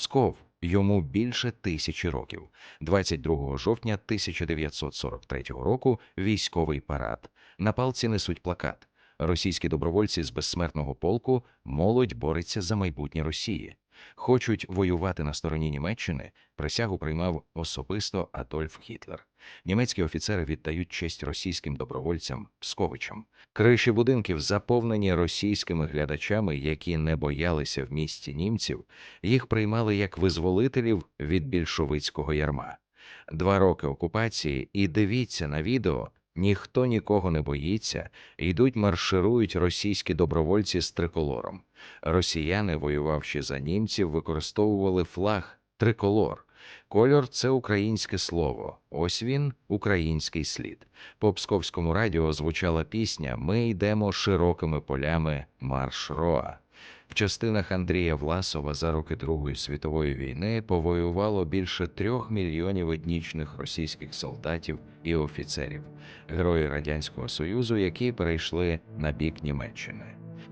Псков. Йому більше тисячі років. 22 жовтня 1943 року військовий парад. На палці несуть плакат. Російські добровольці з безсмертного полку молодь бореться за майбутнє Росії. Хочуть воювати на стороні Німеччини. Присягу приймав особисто Адольф Гітлер. Німецькі офіцери віддають честь російським добровольцям Псковичам. Криші будинків заповнені російськими глядачами, які не боялися в місті німців. Їх приймали як визволителів від більшовицького ярма. Два роки окупації, і дивіться на відео. Ніхто нікого не боїться, йдуть марширують російські добровольці з триколором. Росіяни, воювавши за німців, використовували флаг триколор. Кольор це українське слово. Ось він, український слід. По псковському радіо звучала пісня Ми йдемо широкими полями марш Роа. В частинах Андрія Власова за роки Другої світової війни повоювало більше трьох мільйонів етнічних російських солдатів і офіцерів, герої Радянського Союзу, які перейшли на бік Німеччини.